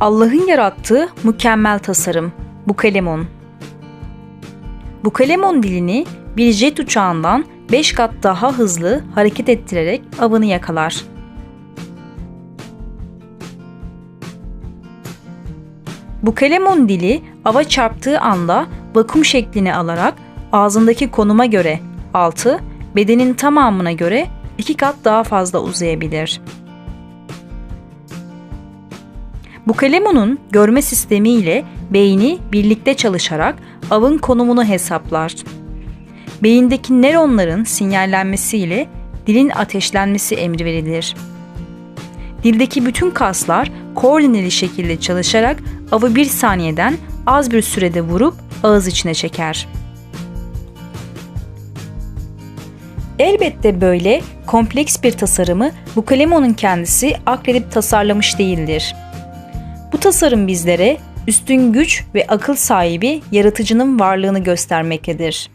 Allah'ın yarattığı mükemmel tasarım. Bukalemon. Bukalemon dilini bir jet uçağından 5 kat daha hızlı hareket ettirerek avını yakalar. Bukalemon dili ava çarptığı anda vakum şeklini alarak ağzındaki konuma göre 6, bedenin tamamına göre 2 kat daha fazla uzayabilir. Bukalemon'un görme sistemi ile beyni birlikte çalışarak avın konumunu hesaplar. Beyindeki nöronların sinyallenmesiyle dilin ateşlenmesi emri verilir. Dildeki bütün kaslar koordineli şekilde çalışarak avı bir saniyeden az bir sürede vurup ağız içine çeker. Elbette böyle kompleks bir tasarımı Bukalemon'un kendisi akledip tasarlamış değildir. Bu tasarım bizlere üstün güç ve akıl sahibi yaratıcının varlığını göstermektedir.